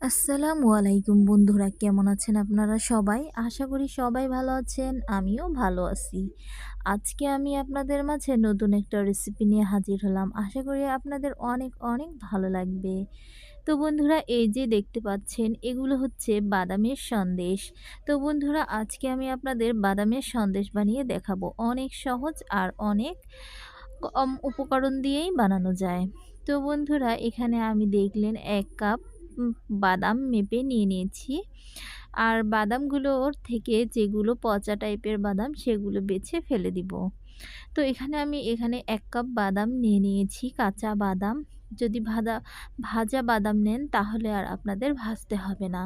আসসালামু আলাইকুম বন্ধুরা, কেমন আছেন আপনারা সবাই? আশা করি সবাই ভালো আছেন, আমিও ভালো আছি। আজকে আমি আপনাদের মাঝে নতুন একটা রেসিপি নিয়ে হাজির হলাম। আশা করি আপনাদের অনেক অনেক ভালো লাগবে। তো বন্ধুরা, এই যে দেখতে পাচ্ছেন, এগুলো হচ্ছে বাদামের সন্দেশ। তো বন্ধুরা, আজকে আমি আপনাদের বাদামের সন্দেশ বানিয়ে দেখাবো। অনেক সহজ আর অনেক কম উপকরণ দিয়েই বানানো যায়। তো বন্ধুরা, এখানে আমি দেখলেন এক কাপ বাদাম মেপে নিয়ে নিয়েছি। আর বাদামগুলোর থেকে যেগুলো পচা টাইপের বাদাম সেগুলো বেছে ফেলে দিব। তো এখানে আমি এখানে এক কাপ বাদাম নিয়ে নিয়েছি, কাঁচা বাদাম। যদি ভাজা ভাজা বাদাম নেন তাহলে আর আপনাদের ভাজতে হবে না।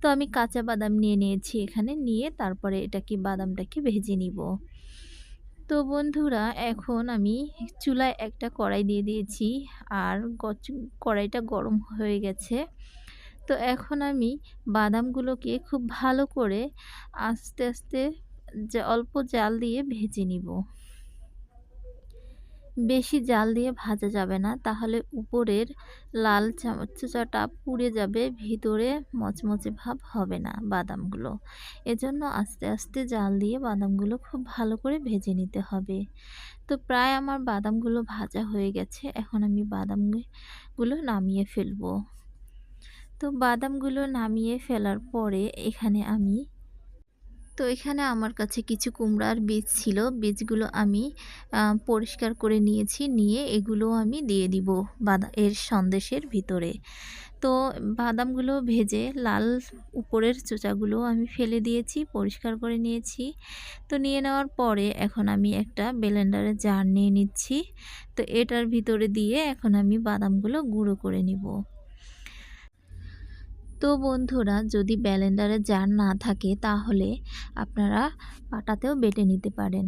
তো আমি কাঁচা বাদাম নিয়ে নিয়েছি এখানে, নিয়ে তারপরে এটাকে বাদামটাকে ভেজে নিব। তো বন্ধুরা, এখন আমি চুলায় একটা কড়াই দিয়ে দিয়েছি আর কড়াইটা গরম হয়ে গেছে। তো এখন আমি বাদামগুলোকে খুব ভালো করে আস্তে আস্তে অল্প জাল দিয়ে ভেজে নিব। বেশি জাল দিয়ে ভাজা যাবে না। তাহলে উপরের লাল চামচাটা পুড়ে যাবে, ভিতরে মচমচে ভাব হবে না বাদামগুলো। এজন্য আস্তে আস্তে জাল দিয়ে বাদামগুলো খুব ভালো করে ভেজে নিতে হবে। তো প্রায় আমার বাদামগুলো ভাজা হয়ে গেছে, এখন আমি বাদামগুলো নামিয়ে ফেলব। তো বাদামগুলো নামিয়ে ফেলার পরে এখানে আমি তো এখানে আমার কাছে কিছু কুমড়ার বীজ ছিল। বীজগুলো আমি পরিষ্কার করে নিয়েছি। নিয়ে এগুলো আমি দিয়ে দিব বাদা, এর সন্দেশের ভিতরে। তো বাদামগুলো ভেজে লাল উপরের চোচাগুলো আমি ফেলে দিয়েছি, পরিষ্কার করে নিয়েছি। তো নিয়ে নেওয়ার পরে এখন আমি একটা ব্লেন্ডারে জার নিয়ে নিচ্ছি। তো এটার ভিতরে দিয়ে এখন আমি বাদামগুলো গুঁড়ো করে নিব। তো বন্ধুরা, যদি ব্যালেন্ডারে জার না থাকে, তাহলে আপনারা পাটাতেও বেটে নিতে পারেন।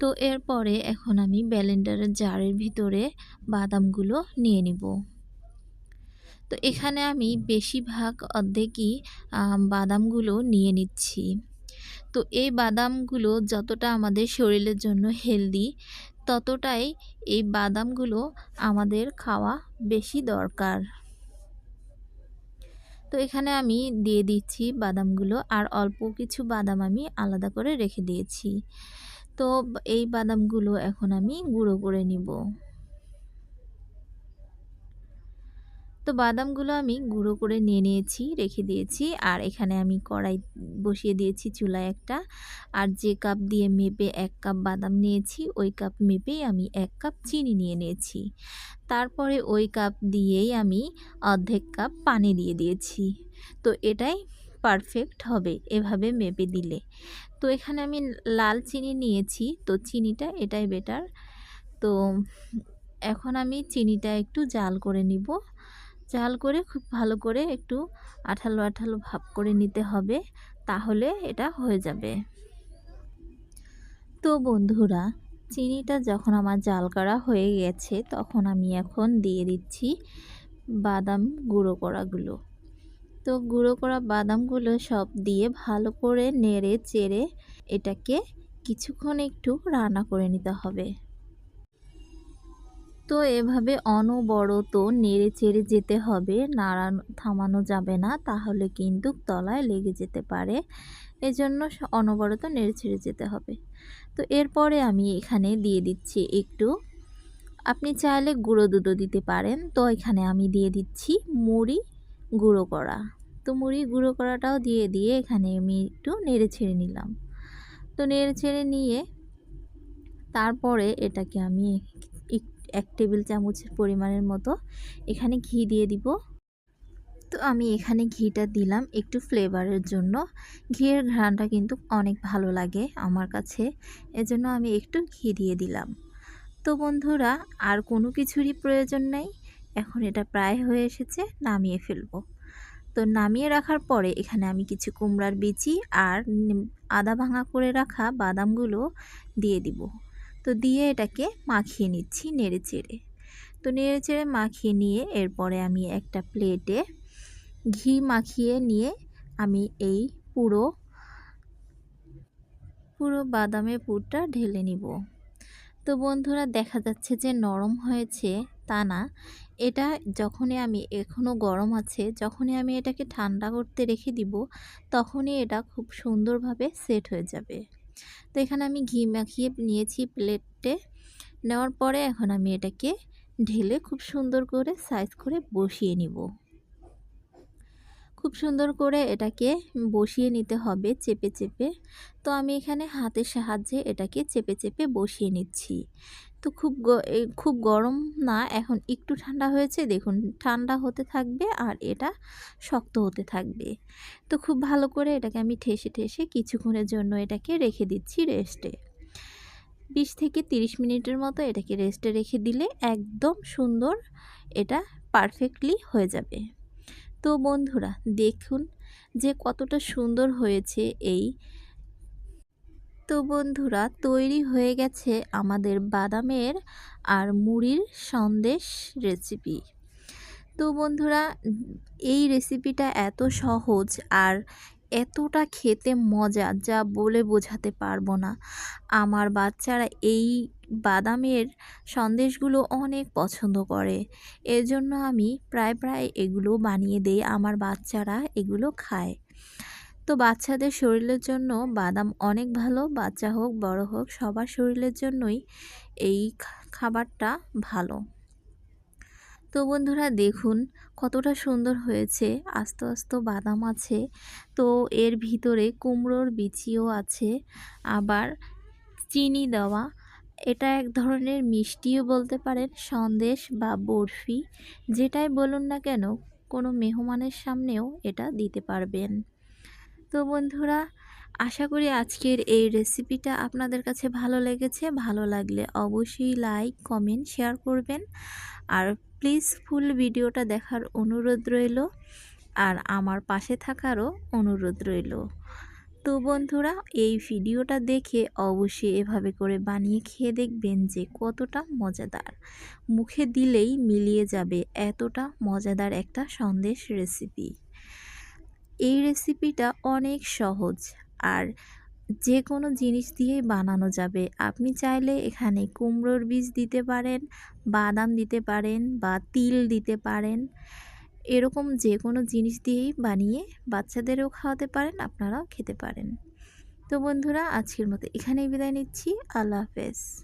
তো এরপরে এখন আমি ব্যালেন্ডারের জারের ভিতরে বাদামগুলো নিয়ে নিব। তো এখানে আমি বেশিরভাগ অর্ধেকই বাদামগুলো নিয়ে নিচ্ছি। তো এই বাদামগুলো যতটা আমাদের শরীরের জন্য হেলদি, ততটাই এই বাদামগুলো আমাদের খাওয়া বেশি দরকার। তো এখানে আমি দিয়ে দিচ্ছি বাদামগুলো আর অল্প কিছু বাদাম আমি আলাদা করে রেখে দিয়েছি। তো এই বাদামগুলো এখন আমি গুঁড়ো করে নিব। তো বাদামগুলো আমি গুঁড়ো করে নিয়ে নিয়েছি, রেখে দিয়েছি। আর এখানে আমি কড়াই বসিয়ে দিয়েছি চুলায় একটা। আর যে কাপ দিয়ে মেপে এক কাপ বাদাম নিয়েছি, ওই কাপ মেপেই আমি এক কাপ চিনি নিয়ে নিয়েছি। তারপরে ওই কাপ দিয়েই আমি অর্ধেক কাপ পানি দিয়ে দিয়েছি। তো এটাই পারফেক্ট হবে এভাবে মেপে দিলে। তো এখানে আমি লাল চিনি নিয়েছি, তো চিনিটা এটাই বেটার। তো এখন আমি চিনিটা একটু জাল করে নিব। জাল করে খুব ভালো করে একটু আঠালো আঠালো ভাব করে নিতে হবে, তাহলে এটা হয়ে যাবে। তো বন্ধুরা, চিনিটা যখন আমার জাল করা হয়ে গেছে, তখন আমি এখন দিয়ে দিচ্ছি বাদাম গুঁড়ো করাগুলো। তো গুঁড়ো করা বাদামগুলো সব দিয়ে ভালো করে নেড়ে চেড়ে এটাকে কিছুক্ষণ একটু রান্না করে নিতে হবে। তো এভাবে অনবরত নেড়ে চেড়ে যেতে হবে, নাড়ানো, থামানো যাবে না, তাহলে কিন্তু তলায় লেগে যেতে পারে। এজন্য অনবরত নেড়ে ছেড়ে যেতে হবে। তো এরপরে আমি এখানে দিয়ে দিচ্ছি একটু, আপনি চাইলে গুঁড়ো দুধও দিতে পারেন। তো এখানে আমি দিয়ে দিচ্ছি মুড়ি, গুঁড়ো করা। তো মুড়ি, গুঁড়ো করাটাও দিয়ে দিয়ে এখানে আমি একটু নেড়ে ছেড়ে নিলাম। তো নেড়ে ছেড়ে নিয়ে তারপরে এটাকে আমি এক টেবিল চামচের পরিমাণের মতো। এখানে ঘি দিয়ে দিব। তো আমি এখানে ঘিটা দিলাম একটু ফ্লেভারের জন্য। ঘিয়ের ঘ্রাণটা কিন্তু অনেক ভালো লাগে আমার কাছে। এজন্য আমি একটু ঘি দিয়ে দিলাম। তো বন্ধুরা, আর কোনো কিছুরই প্রয়োজন নেই। এখন এটা প্রায় হয়ে এসেছে, নামিয়ে ফেলব। তো নামিয়ে রাখার পরে এখানে আমি কিছু কুমড়ার বিচি আর আদা ভাঙা করে রাখা বাদামগুলো দিয়ে দিব। তো দিয়ে এটাকে মাখিয়ে নিচ্ছি নেড়ে চেড়ে। তো নেড়ে চেড়ে মাখিয়ে নিয়ে এরপরে আমি একটা প্লেটে ঘি মাখিয়ে নিয়ে আমি এই পুরো পুরো বাদামের পুরটা ঢেলে নিব। তো বন্ধুরা দেখা যাচ্ছে যে নরম হয়েছে তা না। এটা যখনই আমি এখনও গরম আছে, যখনই আমি এটাকে ঠান্ডা করতে রেখে দিব, তখনই এটা খুব সুন্দরভাবে সেট হয়ে যাবে। তো এখানে আমি ঘি মাখিয়ে নিয়েছি প্লেটে নেওয়ার পরে এখন আমি এটাকে ঢেলে খুব সুন্দর করে সাইজ করে বসিয়ে নিব। খুব সুন্দর করে এটাকে বসিয়ে নিতে হবে চেপে চেপে। তো আমি এখানে হাতের সাহায্যে এটাকে চেপে চেপে বসিয়ে নিচ্ছি। তো খুব খুব গরম না, এখন একটু ঠান্ডা হয়েছে, দেখুন ঠান্ডা হতে থাকবে আর এটা শক্ত হতে থাকবে। তো খুব ভালো করে এটাকে আমি ঠেসে ঠেসে কিছুক্ষণের জন্য এটাকে রেখে দিচ্ছি রেস্টে। বিশ থেকে তিরিশ মিনিটের মতো এটাকে রেস্টে রেখে দিলে একদম সুন্দর এটা পারফেক্টলি হয়ে যাবে। তো বন্ধুরা, দেখুন যে কতটা সুন্দর হয়েছে এই। তো বন্ধুরা, তৈরি হয়ে গেছে আমাদের বাদামের আর মুড়ির সন্দেশ রেসিপি তো বন্ধুরা, এই রেসিপিটা এত সহজ আর এতটা খেতে মজা যা বলে বোঝাতে পারব না। আমার বাচ্চারা এই বাদামের সন্দেশগুলো অনেক পছন্দ করে। এর জন্য আমি প্রায় প্রায় এগুলো বানিয়ে দেই, আমার বাচ্চারা এগুলো খায়। তো বাচ্চাদের শরীরের জন্য বাদাম অনেক ভালো, বাচ্চা হোক, বড় হোক, সবার শরীরের জন্যই এই খাবারটা ভালো। তো বন্ধুরা দেখুন কতটা সুন্দর হয়েছে, আস্তে আস্তে বাদাম আছে। তো এর ভিতরে কুমড়োর বিচিও আছে, আবার চিনি দেওয়া এটা এক ধরনের মিষ্টিও বলতে পারেন, সন্দেশ বা বরফি। যেটাই বলুন না কেন, কোনো মেহমানের সামনেও এটা দিতে পারবেন। তো বন্ধুরা, আশা করি আজকের এই রেসিপিটা আপনাদের কাছে ভালো লেগেছে। ভালো লাগলে অবশ্যই লাইক, কমেন্ট, শেয়ার করবেন। আর প্লিজ ফুল ভিডিওটা দেখার অনুরোধ রইল। আর আমার পাশে থাকারও অনুরোধ রইল। তো বন্ধুরা, এই ভিডিওটা দেখে অবশ্যই এভাবে করে বানিয়ে খেয়ে দেখবেন যে কতটা মজাদার। মুখে দিলেই মিলিয়ে যাবে এতটা মজাদার একটা সন্দেশ রেসিপি এই রেসিপিটা অনেক সহজ আর যে কোনো জিনিস দিয়েই বানানো যাবে। আপনি চাইলে এখানে কুমড়োর বীজ দিতে পারেন, বাদাম দিতে পারেন বা তিল দিতে পারেন। এরকম যে কোনো জিনিস দিয়েই বানিয়ে বাচ্চাদেরও খাওয়াতে পারেন, আপনারাও খেতে পারেন। তো বন্ধুরা, আজকের মতো এখানেই বিদায় নিচ্ছি। আল্লাহ হাফেজ।